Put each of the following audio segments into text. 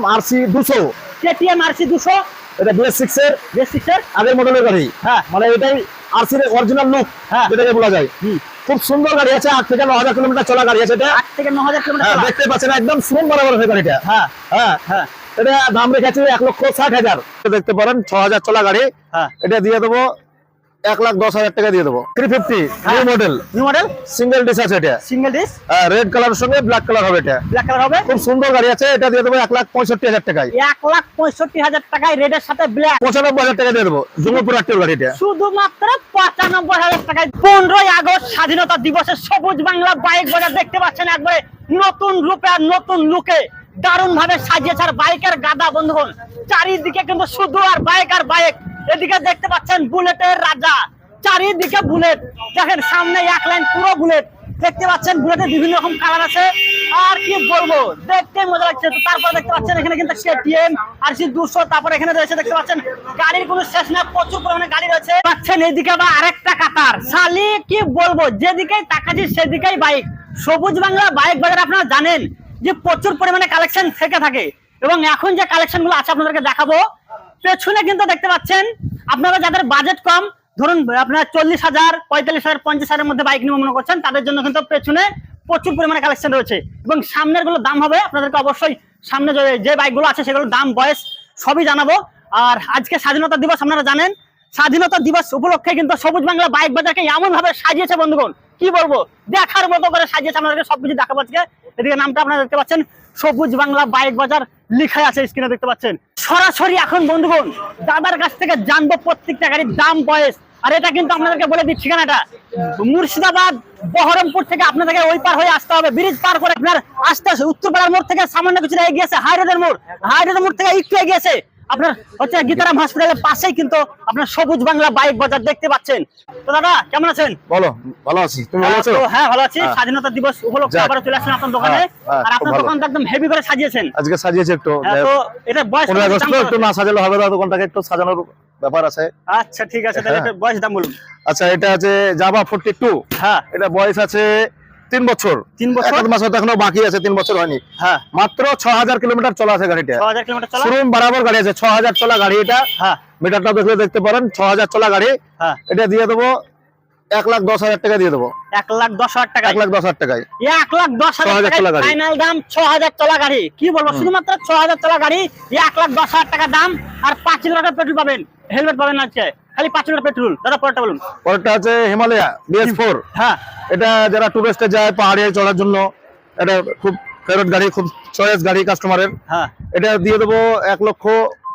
KTM RC দুশো। KTM RC দুশো। এটা বিএস সিক্স এর। আগের মডেলের গাড়ি। হ্যাঁ। মানে এটাই আরসির অরিজিনাল লুক হ্যাঁ। যেটাকে বলা যায়। খুব সুন্দর গাড়ি আছে। আট থেকে ন হাজার কিলোমিটার চলা গাড়ি আছে এটা। আট থেকে ন হাজার কিলোমিটার হ্যাঁ। দেখতে পাচ্ছেন একদম শ্রম বরাবর হয়ে গাড়িটা। হ্যাঁ। হ্যাঁ। হ্যাঁ। এটা দাম রেখেছে এক লক্ষ ষাট হাজার। দেখতে পারেন ছ হাজার চলা গাড়ি। হ্যাঁ। এটা দিয়ে দেবো এক লাখ দশ হাজার টাকা দিয়ে দেবো। Three fifty new model new model single disc আছে এটা। সিঙ্গেল ডিস রেড কালার সঙ্গে ব্ল্যাক কালার হবে এটা। ব্ল্যাক কালার হবে? খুব সুন্দর গাড়ি আছে এটা দিয়ে দেবো এক লাখ পঁয়ষট্টি হাজার টাকায়। এক লাখ পঁয়ষট্টি হাজার টাকায় রেডের সাথে ব্ল্যাক পঁচানব্বই হাজার টাকা দিয়ে দেবো আটটির গাড়িটা। শুধুমাত্র পঁচানব্বই হাজার টাকায়। পনেরোই আগস্ট স্বাধীনতা দিবসে সবুজ বাংলা বাইক বাজার দেখতে পাচ্ছেন একবারে নতুন রূপে আর নতুন লুকে দারুণ ভাবে সাজিয়েছে আর বাইকের গাদা বন্ধুগণ। চারিদিকে কিন্তু শুধু আর বাইক আর বাইক এদিকে দেখতে পাচ্ছেন বুলেটের রাজা, চারিদিকে বুলেট। দেখেন সামনে এক লাইন পুরো বুলেট। দেখতে পাচ্ছেন বুলেটের বিভিন্ন রকম কালার আছে। আর কি বলব, দেখতে মজা লাগছে। তারপর দেখতে পাচ্ছেন এখানে কিন্তু কেটিএম আর সি দুশো, তারপর এখানে রয়েছে দেখতে পাচ্ছেন গাড়ির কোনো শেষ না প্রচুর পরিমাণে গাড়ি রয়েছে। পাচ্ছেন এইদিকে আবার আরেকটা কাতার। শালি, কি বলব, যেদিকেই তাকাচ্ছি সেদিকেই বাইক। সবুজ বাংলা বাইক বাজার আপনারা জানেন যে প্রচুর পরিমাণে কালেকশন থেকে থাকে। এবং এখন যে কালেকশনগুলো আছে আপনাদেরকে দেখাবো, পেছনে কিন্তু দেখতে পাচ্ছেন আপনারা যাদের বাজেট কম, ধরুন আপনার চল্লিশ হাজার, পঁয়তাল্লিশ হাজার, পঞ্চাশ হাজারের মধ্যে বাইক নিয়ে মনে করছেন, তাদের জন্য কিন্তু পেছনে প্রচুর পরিমাণে কালেকশন রয়েছে এবং সামনেরগুলো দাম হবে, আপনাদেরকে অবশ্যই সামনে যে- বাইকগুলো আছে সেগুলোর দাম, বয়স সবই জানাব। আর আজকে স্বাধীনতা দিবস, আপনারা জানেন, স্বাধীনতা দিবস উপলক্ষে কিন্তু সবুজ বাংলা বাইক বাজারকে এমন ভাবে সাজিয়েছে বন্ধুগণ কি বলব? দেখার মতো করে সাজিয়েছে আপনাদেরকে সবকিছু দেখাবো আজকে। এদিকে নামটা আপনারা দেখতে পাচ্ছেন, সবুজ বাংলা বাইক বাজার লিখাই আছে স্ক্রিনে দেখতে পাচ্ছেন। সরাসরি এখন বন্ধুগণ, দাদার কাছ থেকে জানব প্রত্যেকটা গাড়ির দাম, বয়স। আর এটা কিন্তু আপনাদেরকে বলে দিচ্ছি ঠিকানাটা মুর্শিদাবাদ, বহরমপুর থেকে আপনাদেরকে ওই পার হয়ে আসতে হবে। ব্রিজ পার করে আপনার আসতে উত্তরপাড়ার মোড় থেকে সামান্য কিছুটা এগিয়ে আছে হাই রোডের মোড় হাই রোডের মোড় থেকে একটু এগিয়ে আছে আপনার হচ্ছে গীতারাম হসপিটালের পাশেই কিন্তু আপনার সবুজ বাংলা বাইক বাজার দেখতে পাচ্ছেন। তো দাদা কেমন আছেন? বলো ভালো আছি। তুমি ভালো আছো? হ্যাঁ ভালো আছি। হ্যাঁ। স্বাধীনতা দিবস উপলক্ষে আবার চলে আসছেন আপনার দোকানে। হ্যাঁ, হ্যাঁ, আর আপনার ভালো। দোকানটা একদম হেভি করে সাজিয়েছেন। আজকে সাজিয়েছে একটু। তো এটা বয়স আগস্ট তো একটু না সাজালে হবে না দোকানটাকে একটু সাজানোর ব্যাপার আছে। আচ্ছা ঠিক আছে তাহলে। বয়স দাম বলুন। আচ্ছা এটা আছে জাভা ফোরটি টু হ্যাঁ। এটা বয়স আছে তিন বছর। তিন বছর? মাস হয়তো এখনও বাকি আছে তিন বছর হয়নি। হ্যাঁ। মাত্র ছ হাজার কিলোমিটার চলা আছে গাড়িটা। ছ হাজার কিলোমিটার শোরুম বরাবর গাড়ি আছে ছ হাজার চলা গাড়ি এটা। হ্যাঁ। মিটারটা দেখলে দেখতে পারেন ছ হাজার চলা গাড়ি। হ্যাঁ। এটা দিয়ে দেবো এক লাখ দশ হাজার টাকা দিয়ে দেবো। এক লাখ দশ হাজার টাকা এক লাখ দশ হাজার টাকায়। এক লাখ দশ হাজার টাকা ফাইনাল দাম ছ হাজার চলা গাড়ি। কি বলব শুধুমাত্র ছ হাজার চলা গাড়ি এক লাখ দশ হাজার টাকা দাম আর পাঁচ লিটার পেট্রোল পাবেন। হেলমেট পাবেন না আজকে খালি পাঁচ লিটার পেট্রোল। দাদা পরেরটা বলুন। পরেরটা আছে হিমালয়া বিএস ফোর হ্যাঁ। এটা যারা টুরিস্টে যায় পাহাড়ে চড়ার জন্য এটা খুব ফেরত গাড়ি খুব চয়েস গাড়ি কাস্টমারের হ্যাঁ। এটা দিয়ে দেবো এক লক্ষ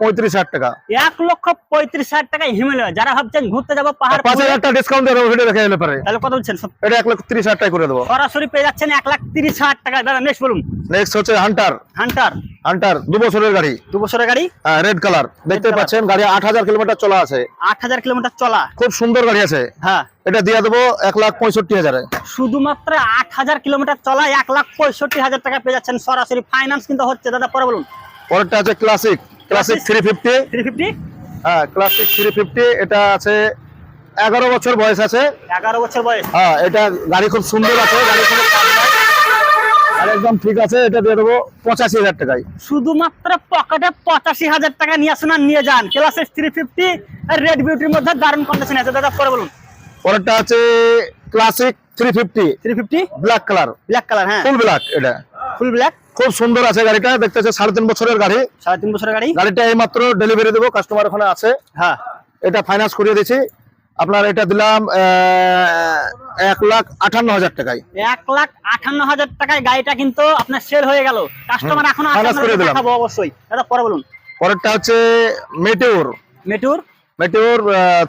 পঁয়ত্রিশ হাজার টাকা। এক লক্ষ পঁয়ত্রিশ হাজার টাকায় হিমালয়। যারা ভাবছেন ঘুরতে যাব পাহাড় পাঁচ হাজার টাকা ডিসকাউন্ট দেবো ভিডিও দেখে পারে। তাহলে কত বলছেন? এটা এক লক্ষ তিরিশ হাজার টাকা করে দেবো। সরাসরি পেয়ে যাচ্ছেন এক লাখ তিরিশ হাজার টাকা। দাদা নেক্সট বলুন। নেক্সট হচ্ছে হান্টার হান্টার হান্টার দু বছরের গাড়ি। দু বছরের গাড়ি? রেড কালার দেখতে পাচ্ছেন গাড়ি আট হাজার কিলোমিটার চলা আছে। আট হাজার কিলোমিটার চলা। খুব সুন্দর গাড়ি আছে। হ্যাঁ। এটা দিয়ে দেবো এক লাখ পঁয়ষট্টি হাজারে। শুধুমাত্র আট হাজার কিলোমিটার চলা এক লাখ পঁয়ষট্টি হাজার টাকা পেয়ে যাচ্ছেন সরাসরি। ফাইন্যান্স কিন্তু হচ্ছে। দাদা পরে বলুন। পরেরটা আছে classic classic? Three fifty three fifty হ্যাঁ ক্লাসিক থ্রি ফিফটি এটা আছে এগারো বছর বয়স আছে। এগারো বছর বয়স। হ্যাঁ এটা গাড়ি খুব সুন্দর আছে গাড়ি। আর একদম ঠিক আছে এটা দিয়ে দেবো পঁচাশি হাজার টাকায়। শুধুমাত্র পকেটে পঁচাশি হাজার টাকা নিয়ে আসুন আর নিয়ে যান। ক্লাসের থ্রি ফিফটি রেড বিউটির মধ্যে দারুণ কন্ডিশন আছে। দাদা পরে বলুন। পরেরটা আছে classic three fifty three fifty black colour black colour হ্যাঁ। ফুল ব্ল্যাক এটা। ফুল ব্ল্যাক খুব সুন্দর আছে গাড়িটা দেখতেছে সাড়ে তিন বছরের গাড়ি। সাড়ে তিন বছরের গাড়ি? গাড়িটা এই মাত্র ডেলিভারি দেবো কাস্টমার ওখানে আছে। হ্যাঁ। এটা ফাইন্যান্স করিয়ে দিয়েছি আপনার এটা দিলাম এক লাখ আটান্ন হাজার টাকায়। এক লাখ আটান্ন হাজার টাকায় গাড়িটা কিন্তু আপনার সেল হয়ে গেল। কাস্টমার এখনও করে দিলাম। দেখাবো অবশ্যই। দাদা পরে বলুন। পরেরটা হচ্ছে Meteor Meteor Meteor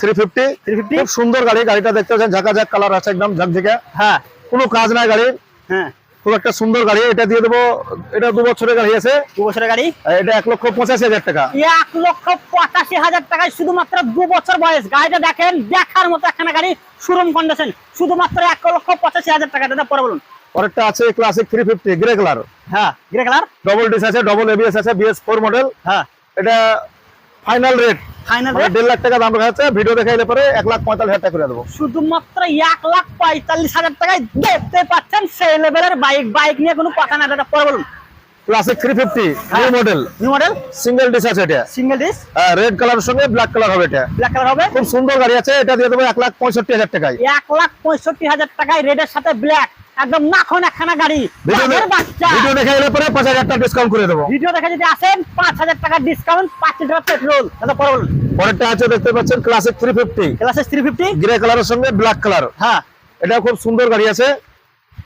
three fifty three fifty খুব সুন্দর গাড়ি গাড়িটা দেখতে পাচ্ছেন ঝাঁকা ঝাঁক কালার আছে একদম ঝাঁকঝাঁকা। হ্যাঁ। কোনো কাজ নাই গাড়ির। হ্যাঁ। খুব একটা সুন্দর গাড়ি এটা দিয়ে দেবো এটা দু বছরের গাড়ি আছে। দু বছরের গাড়ি? এটা এক লক্ষ পঁচাশি হাজার টাকা। এক লক্ষ পঁচাশি হাজার টাকায় শুধুমাত্র দু বছর বয়স। গাড়িটা দেখেন দেখার মতো একখানা গাড়ি শোরুম কন্ডিশন শুধুমাত্র এক লক্ষ পঁচাশি হাজার টাকা। দাদা পরে বলুন। পরেরটা আছে classic three fifty grey colour হ্যাঁ গ্রে কালার ডবল ডিস আছে ডবল এবিএস আছে বিএস ফোর মডেল হ্যাঁ। এটা ফাইনাল রেট ফাইনাল দেড় লাখ টাকা দাম রাখা আছে ভিডিও দেখে এলে পরে এক লাখ পঁয়তাল্লিশ হাজার টাকা করে দেবো। শুধুমাত্র এক লাখ পঁয়তাল্লিশ হাজার টাকায় দেখতে পাচ্ছেন সেই লেভেলের বাইক বাইক নিয়ে কোনো কথা না পরে বলুন। Classic new model new model single disc আছে এটা। সিঙ্গেল ডিস রেড কালারের সঙ্গে ব্ল্যাক কালার হবে এটা। ব্ল্যাক কালার হবে? খুব সুন্দর গাড়ি আছে এটা দিয়ে দেবো এক লাখ পঁয়ষট্টি হাজার টাকায়। এক লাখ পঁয়ষট্টি হাজার টাকায় রেডের সাথে ব্ল্যাক একদম নাখন একখানা গাড়ি। বাচ্চা। ভিডিও দেখে এলে পরে পাঁচ হাজার টাকা ডিসকাউন্ট করে দেবো। ভিডিও দেখে যদি আসেন পাঁচ হাজার টাকার ডিসকাউন্ট পাঁচ লিটার পেট্রোল দাদা পরে বলুন। পরেরটা আছে দেখতে পাচ্ছেন classic three fifty classic three fifty grey কালারের সঙ্গে ব্ল্যাক কালার হ্যাঁ। এটা খুব সুন্দর গাড়ি আছে।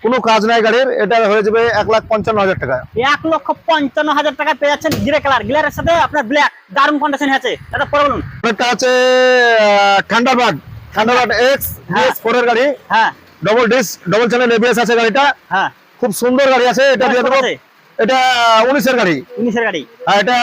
কোনো কাজ নাই গাড়ির। এটা হয়ে যাবে এক লাখ পঞ্চান্ন হাজার টাকা। এক লক্ষ পঞ্চান্ন হাজার টাকা পেয়ে যাচ্ছেন গ্রে কালার গ্লেয়ারের সাথে আপনার ব্ল্যাক দারুণ কন্ডিশন আছে। দাদা পরে বলুন। একটা আছে ঠান্ডাবাদ ঠান্ডাবাদ এক্স হ্যাঁ। ফোর এর গাড়ি। হ্যাঁ। Double disc double channel ABS আছে গাড়িটা। হ্যাঁ। খুব সুন্দর গাড়ি আছে এটা দিয়ে দেবো। এটা উনিশের গাড়ি। উনিশের গাড়ি। আর এটা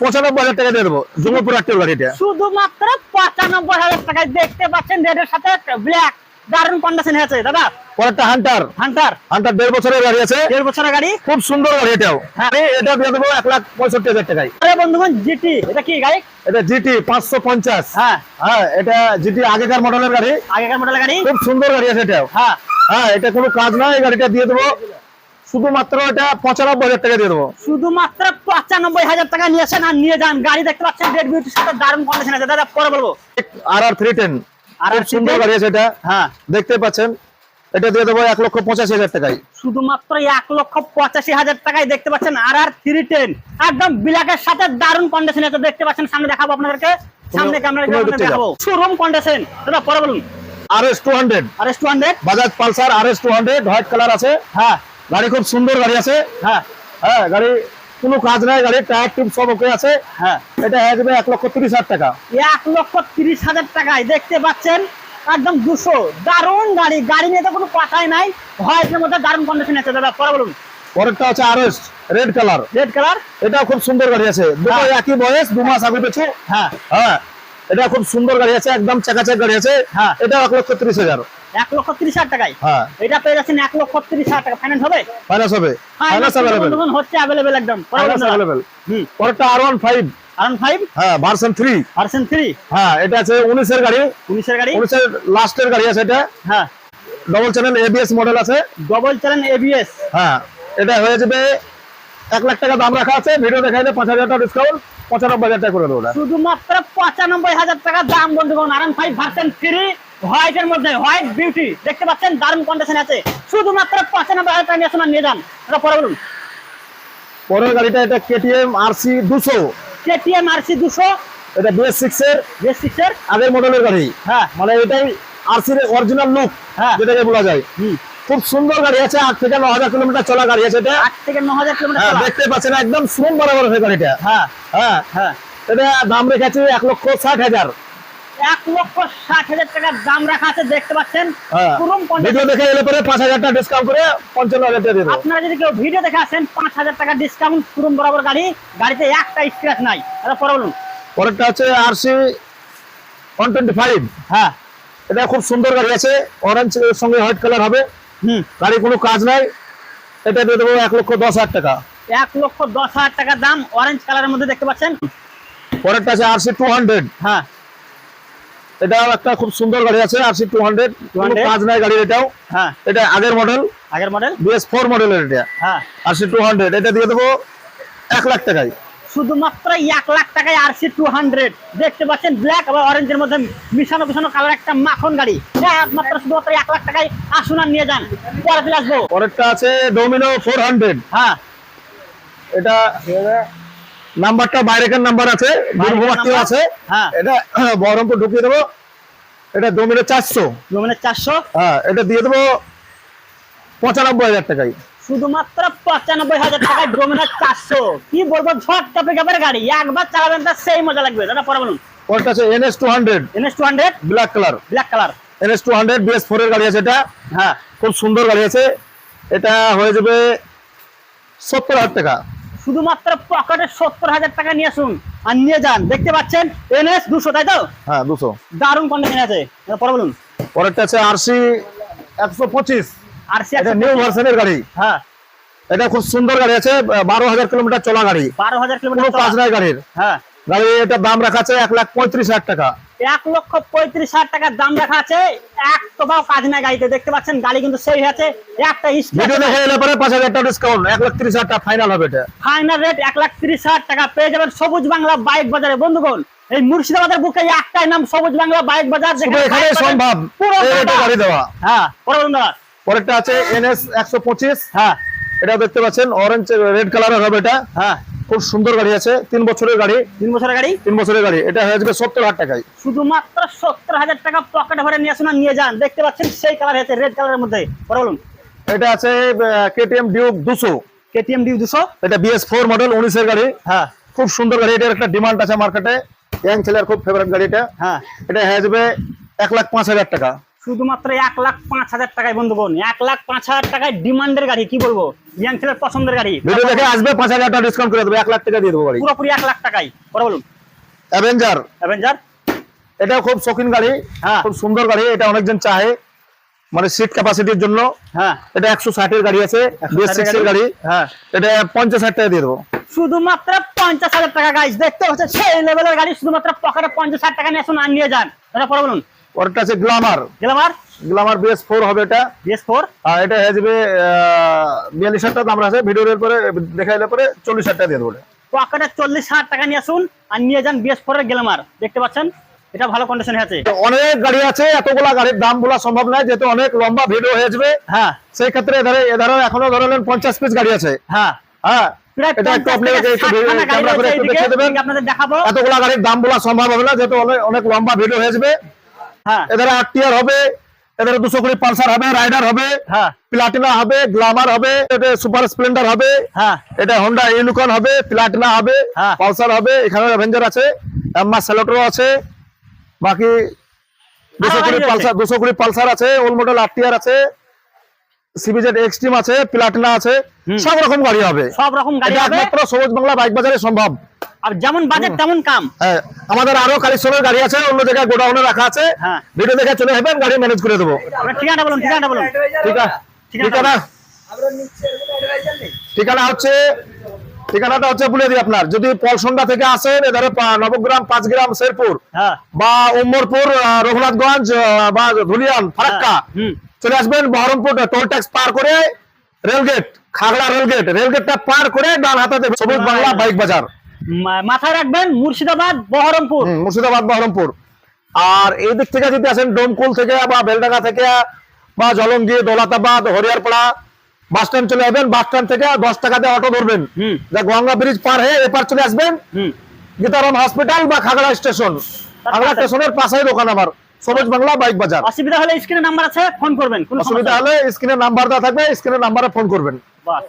পঁচানব্বই হাজার টাকা দিয়ে দেবো। জঙ্গলপুর আটটির গাড়িটা। শুধুমাত্র পঁচানব্বই হাজার টাকায় দেখতে পাচ্ছেন রেডের সাথে ব্ল্যাক দারুণ কন্ডিশন আছে দাদা। পরেরটা হান্টার হান্টার হান্টার দেড় বছরের গাড়ি আছে। দেড় বছরের গাড়ি। খুব সুন্দর গাড়ি এটাও। হ্যাঁ। এটা দিয়ে দেবো এক লাখ পঁয়ষট্টি হাজার টাকায়। আরে বন্ধুগণ জিটি এটা কি গাড়ি? এটা জিটি পাঁচশো পঞ্চাশ। হ্যাঁ। হ্যাঁ এটা জিটি আগেকার মডেলের গাড়ি। আগেকার মডেলের গাড়ি? খুব সুন্দর গাড়ি আছে এটাও। হ্যাঁ। হ্যাঁ এটা কোনো কাজ নাই এই গাড়িটা দিয়ে দেবো। শুধুমাত্র এটা পঁচানব্বই হাজার টাকা দিয়ে দেবো। শুধুমাত্র পঁচানব্বই হাজার টাকা নিয়েছেন আর নিয়ে যান। গাড়ি দেখতে পাচ্ছেন রেড বিউটির সাথে দারুণ কন্ডিশন আছে। দাদা পরে বলব। আর আর থ্রি টেন আর সুন্দর গাড়ি আছে এটা। হ্যাঁ। দেখতে পাচ্ছেন এটা দিয়ে দেবো এক লক্ষ পঁচাশি হাজার টাকায়। শুধুমাত্র এক লক্ষ পঁচাশি হাজার টাকায় দেখতে পাচ্ছেন আর আর থ্রি টেন। একদম ব্ল্যাকের সাথে দারুণ কন্ডিশন আছে। দেখতে পাচ্ছেন সামনে দেখাবো আপনাদেরকে। সামনে ক্যামেরা দেখাবো শোরুম কন্ডিশন দাদা পরে বলুন। R S two hundred. R S two hundred? Bajaj Pulsar R S two hundred white colour আছে। হ্যাঁ। গাড়ি খুব সুন্দর গাড়ি আছে। হ্যাঁ। হ্যাঁ গাড়ি কোনো কাজ নাই গাড়ি টায়ার টিপ সব ওকে আছে। হ্যাঁ। এটা হয়ে যাবে এক লক্ষ তিরিশ হাজার টাকা। এক লক্ষ তিরিশ হাজার টাকায় দেখতে পাচ্ছেন? একদম দুশো। দারুণ গাড়ি। গাড়ি নিয়ে তো কোনো কথাই নাই। হোয়াইটের মধ্যে দারুণ কন্ডিশন আছে দাদা। পরে বলুন। পরেরটা হচ্ছে R S red colour red colour এটাও খুব সুন্দর গাড়ি আছে। দুটো হ্যাঁ। একই বয়স দু মাস আগে পেছে হ্যাঁ। হ্যাঁ। এটা খুব সুন্দর গাড়ি আছে একদম চাকাচাক গাড়ি আছে। হ্যাঁ। এটাও এক লক্ষ তিরিশ হাজার। এক লক্ষ তিরিশ হাজার টাকায়। হ্যাঁ। এটা পেয়ে যাচ্ছেন এক লক্ষ তিরিশ হাজার টাকা। ফাইন্যান্স হবে? ফাইনান্স হবে। ফাইনান্স অ্যাভেলেবেল হচ্ছে অ্যাভেলেবেল একদম। পরে ফাইনান্স বলুন দাদা। অ্যাভেলেবেল হুম। পরেরটা আর ওয়ান ফাইভ আরন ফাইভ হ্যাঁ ভার্সন থ্রি পার্সেন্ট থ্রি হ্যাঁ এটা আছে উনিশের গাড়ি। উনিশের গাড়ি? উনিশের লাস্টের গাড়ি আছে এটা। হ্যাঁ। ডবল চ্যানেল এবিএস মডেল আছে। ডবল চ্যানেল এবিএস হ্যাঁ এটা হয়ে যাবে এক লাখ টাকা দাম রাখা আছে। ভিডিও দেখাইলে পাঁচ হাজার টাকা ডিসকাউন্ট পঁচানব্বই হাজার টাকা করে দেবো। শুধুমাত্র পঁচানব্বই হাজার টাকা দাম বন্ধুগণ। আরন ফাইভ ভার্সেন্ট থ্রি হোয়াইটের মধ্যে হোয়াইট বিউটি দেখতে পাচ্ছেন দারুণ কন্ডিশন আছে। শুধুমাত্র পঁচানব্বই হাজার টাকা নিয়ে যান। এটা পরে বলুন। পরের গাড়িটা এটা কেটিএম আরসি দুশো। কেটিএম আরসি দুশো। এটা বিএস সিক্স এর। বেস সিক্সের আগের মডেলের গাড়ি। হ্যাঁ। মানে এটাই আরসির অরিজিনাল লুক হ্যাঁ। যেটাকে বলা যায়। খুব সুন্দর গাড়ি আছে আট থেকে ন হাজার কিলোমিটার চলা গাড়ি আছে এটা। আট থেকে ন হাজার কিলোমিটার হ্যাঁ। দেখতে পাচ্ছেন একদম বরাবর আছে গাড়িটা। হ্যাঁ। হ্যাঁ। হ্যাঁ। এটা দাম রেখেছি এক লক্ষ ষাট হাজার। এক লক্ষ ষাট হাজার টাকার দাম রাখা আছে দেখতে পাচ্ছেন? হ্যাঁ। ভিডিও দেখে এলে পরে পাঁচ হাজার টাকা ডিসকাউন্ট করে পঞ্চান্ন হাজার টাকা দেবো। আপনারা যদি কেউ ভিডিও দেখে আসেন পাঁচ হাজার টাকা ডিসকাউন্ট পুরম বরাবর গাড়ি। গাড়িতে একটা স্ক্র্যাচ নাই। এটা পরে বলুন। পরেরটা আছে আরসি ওয়ান টোয়েন্টি ফাইভ হ্যাঁ। এটা খুব সুন্দর গাড়ি আছে। অরেঞ্জ এর সঙ্গে হোয়াইট কালার হবে। হুম। গাড়ি কোনো কাজ নাই। এটা দিয়ে দেবো এক লক্ষ দশ হাজার টাকা। এক লক্ষ দশ হাজার টাকার দাম অরেঞ্জ কালারের মধ্যে দেখতে পাচ্ছেন? পরেরটা আছে আরসি টু হান্ড্রেড হ্যাঁ। এটাও একটা খুব সুন্দর গাড়ি আছে আরসি টু হান্ড্রেড কোনো 200 কাজ নাই গাড়ির এটাও। হ্যাঁ। এটা আগের মডেল আগের মডেল বিএস ফোর মডেলের এটা। হ্যাঁ। আরসি টু হান্ড্রেড এটা দিয়ে দেবো এক লাখ টাকায়। শুধুমাত্র এক লাখ টাকায় আরসি টু হান্ড্রেড দেখতে পাচ্ছেন ব্ল্যাক এবং অরেঞ্জের মধ্যে মিশানো মিশানো কালার একটা মাখন গাড়ি। এটা একমাত্র শুধুমাত্র এক লাখ টাকায় আসুন আর নিয়ে যান। পরে আসব। পরেরটা আছে ডোমিনো ফোর হান্ড্রেড হ্যাঁ। এটা নাম্বারটা বাইরেকার নাম্বার আছে বীরভূমাটিও? আছে। হ্যাঁ। এটা বহরমপুর ঢুকিয়ে দেবো। এটা ডোমিনো চারশো। মানে চারশো? হ্যাঁ এটা দিয়ে দেবো পঁচানব্বই হাজার টাকায়। শুধুমাত্র পঁচানব্বই হাজার টাকায় ডোমিনার চারশো। কি বলব ঝট গাড়ি। একবার চালাবেন তার সেই মজা লাগবে। দাদা পরে বলুন। NS two hundred NS two hundred black colour black colour NS two hundred BS four এর গাড়ি আছে এটা। হ্যাঁ। খুব সুন্দর গাড়ি আছে। এটা হয়ে যাবে সত্তর হাজার টাকা। শুধুমাত্র পকেটে সত্তর হাজার টাকা নিয়ে আসুন আর নিয়ে যান। দেখতে পাচ্ছেন? এনএস দুশো তাই তো? হ্যাঁ দুশো। দারুণ কন্ডিশন আছে। পরে বলুন। পরেরটা আছে আরসি একশো পঁচিশ। আরসি এটা নিউ ভার্সনের গাড়ি। হ্যাঁ। এটা খুব সুন্দর গাড়ি আছে বারো হাজার কিলোমিটার চলা গাড়ি। বারো হাজার কিলোমিটার। গাড়ির। হ্যাঁ। গাড়ি এটার দাম রাখা আছে এক লাখ পঁয়ত্রিশ হাজার টাকা। এক লক্ষ পঁয়ত্রিশ হাজার টাকার দাম রাখা আছে। এক তোবাও কাজ নাই গাড়িতে দেখতে পাচ্ছেন? গাড়ি কিন্তু সেই আছে একটা ভিডিও দেখে এলে পরে পাঁচ হাজার টাকা ডিসকাউন্ট এক লাখ তিরিশ হাজার টাকা ফাইনাল হবে এটা। ফাইনাল রেট এক লাখ তিরিশ হাজার টাকা। পেয়ে যাবেন সবুজ বাংলা বাইক বাজারে। বন্ধুগণ এই মুর্শিদাবাদের বুকে একটাই নাম সবুজ বাংলা বাইক বাজার। এখানে সম্ভব। পুরো। গাড়ি দেওয়া। হ্যাঁ পরে পরেরটা আছে এনএস একশো পঁচিশ। হ্যাঁ। এটা দেখতে পাচ্ছেন। অরেঞ্জ রেড কালারের হবে এটা। হ্যাঁ। খুব সুন্দর গাড়ি আছে। তিন বছরের গাড়ি। তিন বছরের গাড়ি? তিন বছরের গাড়ি। এটা হয়ে যাবে সত্তর হাজার টাকায়। শুধুমাত্র সত্তর হাজার টাকা পকেট ভরে নিয়ে আসুন নিয়ে যান। দেখতে পাচ্ছেন সেই কালার আছে রেড কালারের মধ্যে। বলুন। এটা আছে কেটিএম ডিউক দুশো। কেটিএম ডিউ দুশো? এটা বিএস ফোর মডেল উনিশের গাড়ি। হ্যাঁ। খুব সুন্দর গাড়ি। এটার একটা ডিমান্ড আছে মার্কেটে ইয়াং ছেলের খুব ফেভারিট গাড়ি এটা। হ্যাঁ। এটা হয়ে যাবে এক লাখ পাঁচ হাজার টাকা। শুধুমাত্র এক লাখ পাঁচ হাজার টাকায় বন্ধুগণ এক লাখ পাঁচ হাজার টাকায় ডিমান্ডের গাড়ি কি বলব? ইয়াং ছেলের পছন্দের গাড়ি। ভিডিও দেখে আসবে পাঁচ হাজার টাকা ডিসকাউন্ট করে দেবো এক লাখ টাকা দিয়ে দেবো গাড়ি। পুরোপুরি এক লাখ টাকায়। পরে বলুন। অ্যাভেঞ্জার অ্যাভেঞ্জার এটা খুব শৌখিন গাড়ি হ্যাঁ। খুব সুন্দর গাড়ি এটা অনেকজন চাহে মানে সিট ক্যাপাসিটির জন্য। হ্যাঁ। এটা একশো ষাটের গাড়ি আছে এর গাড়ি। হ্যাঁ। এটা পঞ্চাশ হাজার টাকা দিয়ে দেবো। শুধুমাত্র পঞ্চাশ হাজার টাকা গাইজ দেখতে হচ্ছে সেই লেভেলের গাড়ি শুধুমাত্র পকেটে পঞ্চাশ হাজার টাকা নিয়ে আসুন আর নিয়ে যান। এটা পরে বলুন। পরেরটা আছে গ্লামার। গেলাম আর গ্লামার বিএস ফোর হবে এটা। BS four? আর এটা হয়ে যাবে বিয়াল্লিশ হাজার টাকা। দাম আছে ভিডিওর পরে দেখাইলে পরে চল্লিশ হাজার টাকা দিয়ে দেবো এটা। পকেটে চল্লিশ হাজার টাকা নিয়ে আসুন আর নিয়ে যান বিএস ফোর এর গ্লামার। দেখতে পাচ্ছেন? এটা ভালো কন্ডিশনে আছে। অনেক গাড়ি আছে এতগুলা গাড়ির দাম বলা সম্ভব নয় যেহেতু অনেক লম্বা ভিডিও হয়ে যাবে। হ্যাঁ। সেই ক্ষেত্রে এধারে এধারে এখনও ধরেন পঞ্চাশ পিস গাড়ি আছে। হ্যাঁ। হ্যাঁ প্রায় এটা একটু 50 আপনি থেকে একটু 60 খানা গাড়ি ক্যামেরা করে রয়েছে একটু এইদিকে, দেখিয়ে দেবেন। এইদিকে আপনাদের দেখাবো। এতগুলা গাড়ির দাম বলা সম্ভব হবে না যেহেতু অনেক লম্বা ভিডিও হয়ে যাবে। হ্যাঁ। এধারে আট টিয়ার হবে এদের দুশো কুড়ি পালসার হবে রাইডার হবে হ্যাঁ। প্লাটিনা হবে গ্লামার হবে এটা সুপার স্প্লেন্ডার হবে হ্যাঁ। এটা হন্ডা ইউনিকর্ন হবে প্লাটিনা হবে। পালসার হবে এখানে অ্যাভেঞ্জার আছে এম্মা সেলোট্রো আছে বাকি দুশো কুড়ি পালসার দুশো কুড়ি পালসার আছে ওল্ড মডেল আট টিয়ার আছে সিবিজেড এক্সট্রিম আছে প্লাটিনা আছে সব রকম গাড়ি হবে। সব রকম গাড়ি হবে। একমাত্র সবুজ বাংলা বাইক বাজারে সম্ভব। আর যেমন তেমন কাম। হ্যাঁ আমাদের আরও কালেকশনের গাড়ি আছে অন্য জায়গায় গোডাউনে রাখা আছে। হ্যাঁ। ভিডিও দেখে চলে যাবেন গাড়ি ম্যানেজ করে দেবো। ঠিকানা বলুন ঠিকানা বলুন। ঠিকানা? ঠিকানা হচ্ছে ঠিকানাটা হচ্ছে বলে দিই আপনার। যদি পলসন্ডা থেকে আসেন এধারে নবগ্রাম পাঁচ গ্রাম শেরপুর হ্যাঁ। বা উম্মরপুর রঘুনাথগঞ্জ বা ধুলিয়ান ফারাক্কা হুম। চলে আসবেন বহরমপুর টোল ট্যাক্স পার করে rail gate Khagra rail gate. রেলগেটটা পার করে ডান হাতাতে সবুজ বাংলা বাইক বাজার। মাথায় রাখবেন মুর্শিদাবাদ বহরমপুর। মুর্শিদাবাদ বহরমপুর। আর এই দিক থেকে যদি আসেন ডোমকুল থেকে বা বেলডাঙ্গা থেকে বা জলঙ্গি দৌলতাবাদ হরিয়ারপাড়া বাস স্ট্যান্ড চলে যাবেন বাস স্ট্যান্ড থেকে দশ টাকাতে অটো ধরবেন। যা গঙ্গা ব্রিজ পার হয়ে এপার চলে আসবেন। গীতারাম হসপিটাল বা খাগড়া স্টেশন খাগড়া স্টেশনের পাশেই দোকান আমার সবুজ বাংলা বাইক বাজার। অসুবিধা হলে স্ক্রিনে নাম্বার আছে ফোন করবেন অসুবিধা হলে স্ক্রিনে নাম্বার দেওয়া থাকবে স্ক্রিনের নাম্বারে ফোন করবেন। বাস